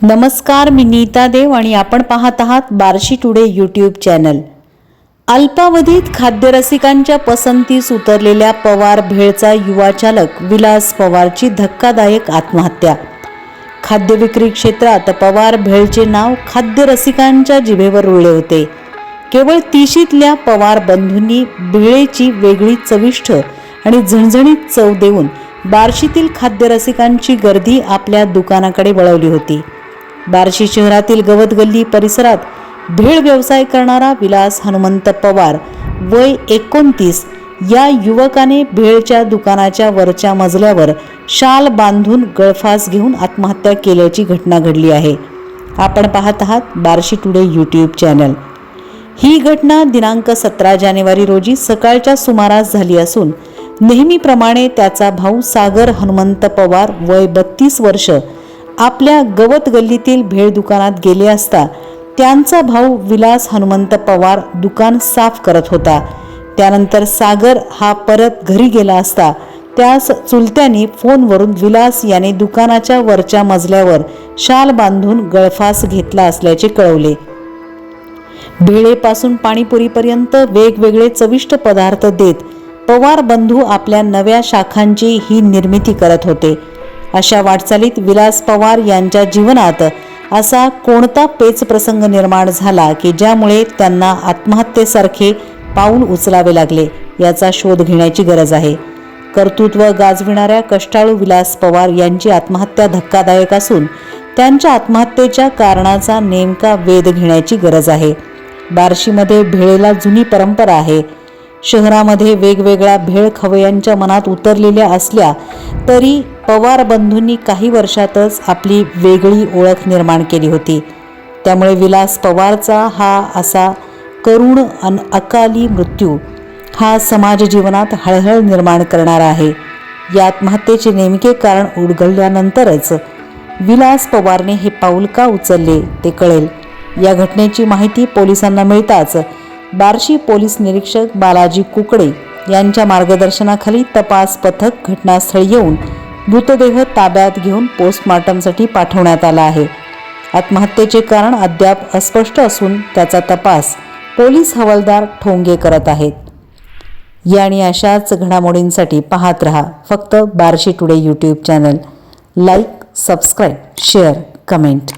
नमस्कार मी नीता देव आणि आपण पाहत आहात बार्शी टुडे यूट्यूब चॅनल अल्पावधीत खाद्यरसिकांच्या पसंतीस उतरलेल्या पवार भेळचा युवा चालक विलास पवारची धक्कादायक आत्महत्या. खाद्य विक्री क्षेत्रात पवार भेळचे नाव खाद्यरसिकांच्या जिभेवर रुळले होते. केवळ तिशीतल्या पवार बंधूंनी भेळेची वेगळी चविष्ट आणि झणझणीत चव देऊन बार्शीतील खाद्यरसिकांची गर्दी आपल्या दुकानाकडे वळवली होती. बार्शी शहरातील गवत गल्ली परिसरात भेळ व्यवसाय करणारा विलास हनुमंत पवार वय एकोणतीस. या युवकाने भेळच्या दुकानाच्या वरच्या मजल्यावर शाल बांधून गळफास घेऊन आत्महत्या केल्याची घटना घडली आहे. आपण पाहत आहात बार्शी टुडे यूट्यूब चॅनल. ही घटना दिनांक सतरा जानेवारी रोजी सकाळच्या सुमारास झाली असून नेहमीप्रमाणे त्याचा भाऊ सागर हनुमंत पवार वय बत्तीस वर्ष आपल्या गवत गल्लीतील भेळ दुकानात गेले असता त्यांचा भाऊ विलास हनुमंत पवार दुकान साफ करत होता. त्यानंतर सागर हा परत घरी गेला असता त्यास चुलत्याने फोनवरून विलास याने दुकानाच्या वरच्या मजल्यावर शाल बांधून गळफास घेतला असल्याचे कळवले. भेळेपासून पाणीपुरीपर्यंत वेगवेगळे चविष्ट पदार्थ देत पवार बंधू आपल्या नव्या शाखांची ही निर्मिती करत होते. अशा वाटचालीत विलास पवार यांच्या जीवनात असा कोणता पेच प्रसंग निर्माण झाला की ज्यामुळे त्यांना आत्महत्येसारखे पाऊल उचलावे लागले याचा शोध घेण्याची गरज आहे. कर्तृत्व गाजविणाऱ्या कष्टाळू विलास पवार यांची आत्महत्या धक्कादायक असून त्यांच्या आत्महत्येच्या कारणाचा नेमका वेध घेण्याची गरज आहे. बार्शीमध्ये भेळेला जुनी परंपरा आहे. शहरामध्ये वेगवेगळ्या भेळ खवयांच्या मनात उतरलेल्या असल्या तरी पवार बंधूंनी काही वर्षातच आपली वेगळी ओळख निर्माण केली होती. त्यामुळे विलास पवारचा हा असा करुण अन अकाली मृत्यू हा समाज जीवनात हळहळ निर्माण करणारा आहे. या आत्महत्येचे नेमके कारण उलगडल्यानंतरच विलास पवारने हे पाऊल का उचलले ते कळेल. या घटनेची माहिती पोलिसांना मिळताच बार्शी पोलीस निरीक्षक बालाजी कुकडे यांच्या मार्गदर्शनाखाली तपास पथक घटनास्थळी येऊन मृतदेह ताब्यात घेऊन पोस्टमॉर्टमसाठी पाठवण्यात आला आहे. आत्महत्येचे कारण अद्याप अस्पष्ट असून त्याचा तपास पोलीस हवालदार ठोंगे करत आहेत. या आणि अशाच घडामोडींसाठी पाहत रहा फक्त Barshi today YouTube channel. Like subscribe share comment.